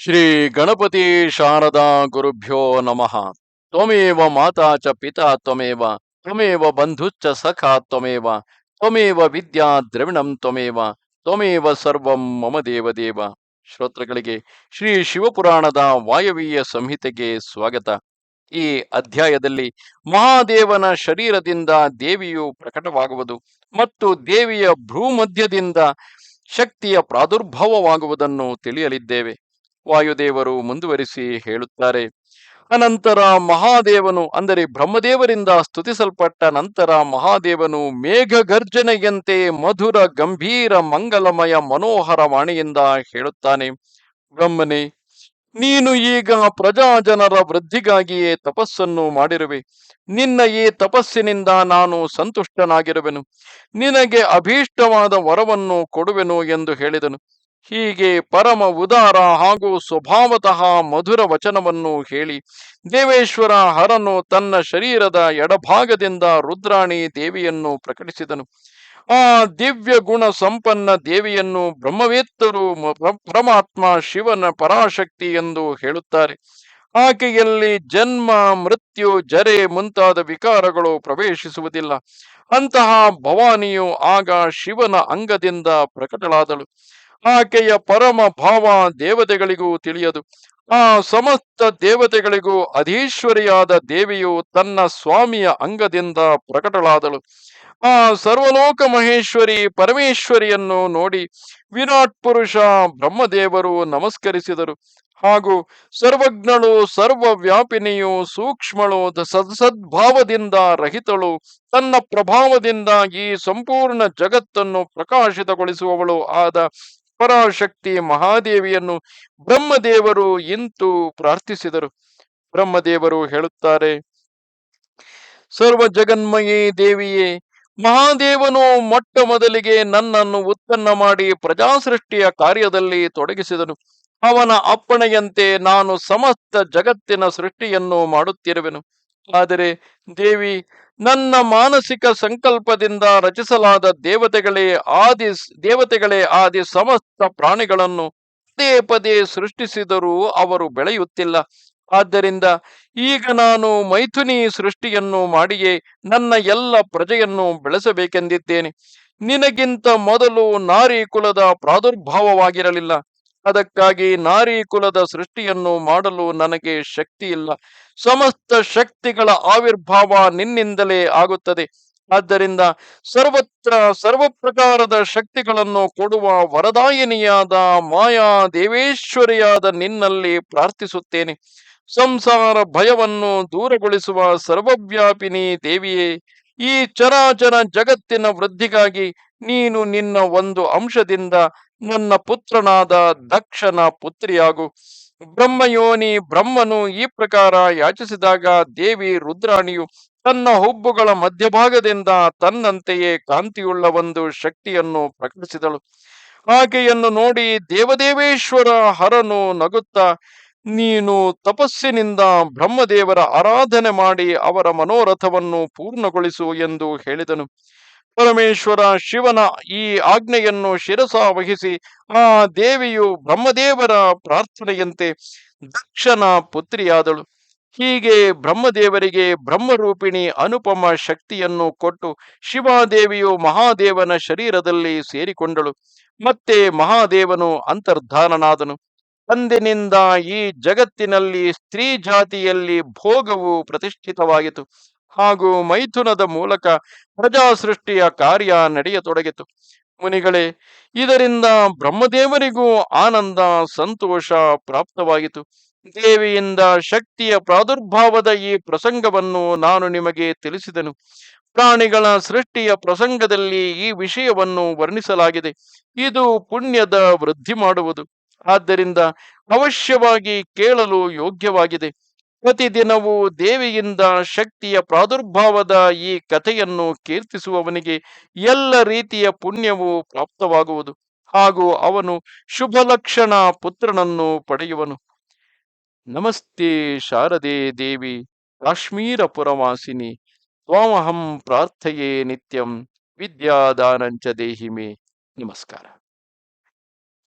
ಶ್ರೀ ಗಣಪತಿ ಶಾರದಾ ಗುರುಭ್ಯೋ ನಮಃ. ತ್ವಮೇವ ಮಾತಾ ಚ ಪಿತಾ ತ್ವಮೇವ ತ್ವಮೇವ ಬಂಧುಚ್ಚ ಸಖಾ ತ್ವಮೇವ ತ್ವಮೇವ ವಿದ್ಯಾ ದ್ರವಿಣಂ ತ್ವಮೇವ ತ್ವಮೇವ ಸರ್ವಂ ಮಮ ದೇವದೇವ. ಶ್ರೋತೃಗಳಿಗೆ ಶ್ರೀ ಶಿವಪುರಾಣದ ವಾಯವೀಯ ಸಂಹಿತೆಗೆ ಸ್ವಾಗತ. ಈ ಅಧ್ಯಾಯದಲ್ಲಿ ಮಹಾದೇವನ ಶರೀರದಿಂದ ದೇವಿಯು ಪ್ರಕಟವಾಗುವುದು ಮತ್ತು ದೇವಿಯ ಭ್ರೂಮಧ್ಯದಿಂದ ಶಕ್ತಿಯ ಪ್ರಾದುರ್ಭಾವವಾಗುವುದನ್ನು ತಿಳಿಯಲಿದ್ದೇವೆ. ವಾಯುದೇವರು ಮುಂದುವರಿಸಿ ಹೇಳುತ್ತಾರೆ. ಅನಂತರ ಮಹಾದೇವನು, ಅಂದರೆ ಬ್ರಹ್ಮದೇವರಿಂದ ಸ್ತುತಿಸಲ್ಪಟ್ಟ ನಂತರ ಮಹಾದೇವನು ಮೇಘ ಗರ್ಜನೆಯಂತೆ ಮಧುರ ಗಂಭೀರ ಮಂಗಲಮಯ ಮನೋಹರ ವಾಣಿಯಿಂದ ಹೇಳುತ್ತಾನೆ. ಬ್ರಹ್ಮನೇ, ನೀನು ಈಗ ಪ್ರಜಾಜನರ ವೃದ್ಧಿಗಾಗಿಯೇ ತಪಸ್ಸನ್ನು ಮಾಡಿರುವೆ. ನಿನ್ನ ಈ ತಪಸ್ಸಿನಿಂದ ನಾನು ಸಂತುಷ್ಟನಾಗಿರುವೆನು. ನಿನಗೆ ಅಭೀಷ್ಟವಾದ ವರವನ್ನು ಕೊಡುವೆನು ಎಂದು ಹೇಳಿದನು. ಹೀಗೆ ಪರಮ ಉದಾರ ಹಾಗೂ ಸ್ವಭಾವತಃ ಮಧುರ ವಚನವನ್ನು ಹೇಳಿ, ದೇವೇಶ್ವರ ಹರನು ತನ್ನ ಶರೀರದ ಎಡಭಾಗದಿಂದ ರುದ್ರಾಣಿ ದೇವಿಯನ್ನು ಪ್ರಕಟಿಸಿದನು. ಆ ದಿವ್ಯ ಗುಣ ಸಂಪನ್ನ ದೇವಿಯನ್ನು ಬ್ರಹ್ಮವೇತ್ತರು ಪರಮಾತ್ಮ ಶಿವನ ಪರಾಶಕ್ತಿ ಎಂದು ಹೇಳುತ್ತಾರೆ. ಆಕೆಯಲ್ಲಿ ಜನ್ಮ, ಮೃತ್ಯು, ಜರೆ ಮುಂತಾದ ವಿಕಾರಗಳು ಪ್ರವೇಶಿಸುವುದಿಲ್ಲ. ಅಂತಹ ಭವಾನಿಯು ಆಗ ಶಿವನ ಅಂಗದಿಂದ ಪ್ರಕಟಳಾದಳು. ಆಕೆಯ ಪರಮ ಭಾವ ದೇವತೆಗಳಿಗೂ ತಿಳಿಯದು. ಆ ಸಮಸ್ತ ದೇವತೆಗಳಿಗೂ ಅಧೀಶ್ವರಿಯಾದ ದೇವಿಯು ತನ್ನ ಸ್ವಾಮಿಯ ಅಂಗದಿಂದ ಪ್ರಕಟಳಾದಳು. ಆ ಸರ್ವಲೋಕ ಮಹೇಶ್ವರಿ ಪರಮೇಶ್ವರಿಯನ್ನು ನೋಡಿ ವಿರಾಟ್ ಪುರುಷ ಬ್ರಹ್ಮದೇವರು ನಮಸ್ಕರಿಸಿದರು. ಹಾಗೂ ಸರ್ವಜ್ಞಳು, ಸರ್ವವ್ಯಾಪಿನಿಯು, ಸೂಕ್ಷ್ಮಳು ಸದ್ಸದ್ಭಾವದಿಂದ ರಹಿತಳು, ತನ್ನ ಪ್ರಭಾವದಿಂದ ಈ ಸಂಪೂರ್ಣ ಜಗತ್ತನ್ನು ಪ್ರಕಾಶಿತಗೊಳಿಸುವವಳು ಆದ ಪರಾಶಕ್ತಿ ಮಹಾದೇವಿಯನ್ನು ಬ್ರಹ್ಮದೇವರು ಇಂತು ಪ್ರಾರ್ಥಿಸಿದರು. ಬ್ರಹ್ಮದೇವರು ಹೇಳುತ್ತಾರೆ, ಸರ್ವ ಜಗನ್ಮಯೇ ದೇವಿಯೇ, ಮಹಾದೇವನು ಮೊಟ್ಟ ಮೊದಲಿಗೆ ನನ್ನನ್ನು ಉತ್ಪನ್ನ ಮಾಡಿ ಪ್ರಜಾಸೃಷ್ಟಿಯ ಕಾರ್ಯದಲ್ಲಿ ತೊಡಗಿಸಿದನು. ಅವನ ಅಪ್ಪಣೆಯಂತೆ ನಾನು ಸಮಸ್ತ ಜಗತ್ತಿನ ಸೃಷ್ಟಿಯನ್ನು ಮಾಡುತ್ತಿರುವೆನು. ಆದರೆ ದೇವಿ, ನನ್ನ ಮಾನಸಿಕ ಸಂಕಲ್ಪದಿಂದ ರಚಿಸಲಾದ ದೇವತೆಗಳೇ ಆದಿ ದೇವತೆಗಳೇ ಆದಿ ಸಮಸ್ತ ಪ್ರಾಣಿಗಳನ್ನು ಪದೇ ಪದೇ ಸೃಷ್ಟಿಸಿದರೂ ಅವರು ಬೆಳೆಯುತ್ತಿಲ್ಲ. ಆದ್ದರಿಂದ ಈಗ ನಾನು ಮೈಥುನಿ ಸೃಷ್ಟಿಯನ್ನು ಮಾಡಿಯೇ ನನ್ನ ಎಲ್ಲ ಪ್ರಜೆಯನ್ನು ಬೆಳೆಸಬೇಕೆಂದಿದ್ದೇನೆ. ನಿನಗಿಂತ ಮೊದಲು ನಾರಿ ಕುಲದ ಪ್ರಾದುರ್ಭಾವವಾಗಿರಲಿಲ್ಲ. ಅದಕ್ಕಾಗಿ ನಾರಿ ಕುಲದ ಸೃಷ್ಟಿಯನ್ನು ಮಾಡಲು ನನಗೆ ಶಕ್ತಿ ಇಲ್ಲ ಸಮಸ್ತ ಶಕ್ತಿಗಳ ಆವಿರ್ಭಾವ ನಿನ್ನಿಂದಲೇ ಆಗುತ್ತದೆ. ಆದ್ದರಿಂದ ಸರ್ವತ್ರ ಸರ್ವ ಪ್ರಕಾರದ ಶಕ್ತಿಗಳನ್ನು ಕೊಡುವ ವರದಾಯಿನಿಯಾದ ಮಾಯಾ ದೇವೇಶ್ವರಿಯಾದ ನಿನ್ನಲ್ಲಿ ಪ್ರಾರ್ಥಿಸುತ್ತೇನೆ. ಸಂಸಾರ ಭಯವನ್ನು ದೂರಗೊಳಿಸುವ ಸರ್ವವ್ಯಾಪಿನಿ ದೇವಿಯೇ, ಈ ಚರಾಚರ ಜಗತ್ತಿನ ವೃದ್ಧಿಗಾಗಿ ನೀನು ನಿನ್ನ ಒಂದು ಅಂಶದಿಂದ ನನ್ನ ಪುತ್ರನಾದ ದಕ್ಷನ ಪುತ್ರಿಯಾಗು. ಬ್ರಹ್ಮಯೋನಿ ಬ್ರಹ್ಮನು ಈ ಪ್ರಕಾರ ಯಾಚಿಸಿದಾಗ ದೇವಿ ರುದ್ರಾಣಿಯು ತನ್ನ ಹುಬ್ಬುಗಳ ಮಧ್ಯಭಾಗದಿಂದ ತನ್ನಂತೆಯೇ ಕಾಂತಿಯುಳ್ಳ ಒಂದು ಶಕ್ತಿಯನ್ನು ಪ್ರಕಟಿಸಿದಳು. ಆಕೆಯನ್ನು ನೋಡಿ ದೇವದೇವೇಶ್ವರ ಹರನು ನಗುತ್ತಾ, ನೀನು ತಪಸ್ಸಿನಿಂದ ಬ್ರಹ್ಮದೇವರ ಆರಾಧನೆ ಮಾಡಿ ಅವರ ಮನೋರಥವನ್ನು ಪೂರ್ಣಗೊಳಿಸು ಎಂದು ಹೇಳಿದನು. ಪರಮೇಶ್ವರ ಶಿವನ ಈ ಆಜ್ಞೆಯನ್ನು ಶಿರಸ ವಹಿಸಿ ಆ ದೇವಿಯು ಬ್ರಹ್ಮದೇವರ ಪ್ರಾರ್ಥನೆಯಂತೆ ದಕ್ಷನ ಪುತ್ರಿಯಾದಳು. ಹೀಗೆ ಬ್ರಹ್ಮದೇವರಿಗೆ ಬ್ರಹ್ಮರೂಪಿಣಿ ಅನುಪಮ ಶಕ್ತಿಯನ್ನು ಕೊಟ್ಟು ಶಿವಾದೇವಿಯು ಮಹಾದೇವನ ಶರೀರದಲ್ಲಿ ಸೇರಿಕೊಂಡಳು. ಮತ್ತೆ ಮಹಾದೇವನು ಅಂತರ್ಧಾನನಾದನು. ಅಂದಿನಿಂದ ಈ ಜಗತ್ತಿನಲ್ಲಿ ಸ್ತ್ರೀ ಜಾತಿಯಲ್ಲಿ ಭೋಗವು ಪ್ರತಿಷ್ಠಿತವಾಯಿತು ಹಾಗೂ ಮೈಥುನದ ಮೂಲಕ ಪ್ರಜಾ ಸೃಷ್ಟಿಯ ಕಾರ್ಯ ನಡೆಯತೊಡಗಿತು. ಮುನಿಗಳೇ, ಇದರಿಂದ ಬ್ರಹ್ಮದೇವರಿಗೂ ಆನಂದ, ಸಂತೋಷ ಪ್ರಾಪ್ತವಾಯಿತು ದೇವಿಯಿಂದ ಶಕ್ತಿಯ ಪ್ರಾದುರ್ಭಾವದ ಈ ಪ್ರಸಂಗವನ್ನು ನಾನು ನಿಮಗೆ ತಿಳಿಸಿದನು. ಪ್ರಾಣಿಗಳ ಸೃಷ್ಟಿಯ ಪ್ರಸಂಗದಲ್ಲಿ ಈ ವಿಷಯವನ್ನು ವರ್ಣಿಸಲಾಗಿದೆ. ಇದು ಪುಣ್ಯದ ವೃದ್ಧಿ ಮಾಡುವುದು. ಆದ್ದರಿಂದ ಅವಶ್ಯವಾಗಿ ಕೇಳಲು ಯೋಗ್ಯವಾಗಿದೆ. ಪ್ರತಿದಿನವೂ ದೇವಿಯಿಂದ ಶಕ್ತಿಯ ಪ್ರಾದುರ್ಭಾವದ ಈ ಕಥೆಯನ್ನು ಕೀರ್ತಿಸುವವನಿಗೆ ಎಲ್ಲ ರೀತಿಯ ಪುಣ್ಯವು ಪ್ರಾಪ್ತವಾಗುವುದು. ಹಾಗೂ ಅವನು ಶುಭ ಲಕ್ಷಣ ಪುತ್ರನನ್ನು ಪಡೆಯುವನು. ನಮಸ್ತೆ ಶಾರದೆ ದೇವಿ ಕಾಶ್ಮೀರ ಪುರವಾಸಿನಿ ತ್ವಾಮಹಂ ಪ್ರಾರ್ಥೆಯೇ ನಿತ್ಯಂ ವಿದ್ಯಾದಾನಂಚ ದೇಹಿಮೆ. ನಮಸ್ಕಾರ.